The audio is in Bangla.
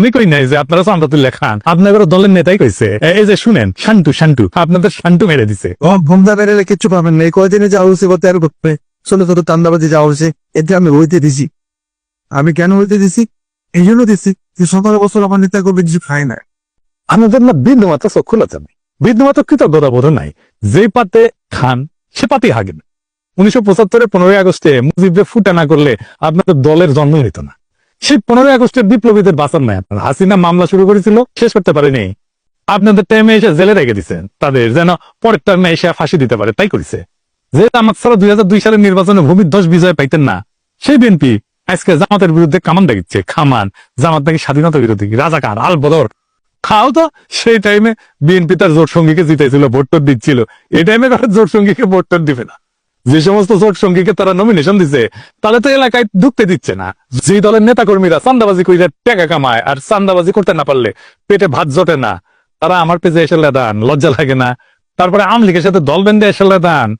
আমি কই নাই যে আপনারা চান্দা তুলে খান? আপনাদের দলের নেতাই কইছে। এই যে শুনেন শান্টু শান্টু আপনাদের শান্টু মেরে দিছে। ও ভোমদা বেরেলে কিচ্ছু পাবেন না। এই কয়দিনে যা হচ্ছে বা তেরো করতে ছোট ছোট তান্দাবাজি যা হচ্ছে এতে আমি হইতে দিছি। আমি কেন হইতে দিছি? এই জন্য দিছি যে সতেরো বছর আমার নেতা করবে কিছু খাই না। আমাদের না বিন্দু মাত্র চক্ষু লজ্জা নেই বিন্দু মাত্র কৃতজ্ঞতা বোধ নাই। যে পাতে খান সে পাতে হাগেন। উনিশশো পঁচাত্তরে পনেরোই আগস্টে মুজিবরে ফুটা না করলে আপনাদের দলের জন্ম হইতো না। সেই পনেরোই আগস্টের বিপ্লবীদের বাঁচার নাই আপনার হাসিনা মামলা শুরু করেছিল, শেষ করতে পারেনি। আপনাদের টাইমে এসে জেলে রেখে দিচ্ছেন তাদের যেন পরের টাইমে এসে ফাঁসি দিতে পারে, তাই করেছে। যে আমার ছাড়া দুই হাজার দুই সালের নির্বাচনে ভূমির দশ বিজয় পাইতেন না, সেই বিএনপি আজকে জামাতের বিরুদ্ধে কামান দেখিচ্ছে। খামান জামাত নাকি স্বাধীনতা বিরোধী, রাজাকার আল বদর খাও তো, সেই টাইমে বিএনপি তার জোট সঙ্গীকে জিতাইছিল ভোট দিচ্ছিল। এই টাইমে তারা জোট সঙ্গীকে ভোট দিবে না। যে সমস্ত জোট সঙ্গীকে তারা নমিনেশন দিছে তাহলে তো এলাকায় ঢুকতে দিচ্ছে না। যে দলের নেতাকর্মীরা চান্দাবাজি করে টাকা কামায় আর চান্দাবাজি করতে না পারলে পেটে ভাত জোটে না। তারা আমার পেজে এসে লেদান, লজ্জা লাগে না। তারপরে আমলিকের সাথে দল বেঁধে এসে লেদান।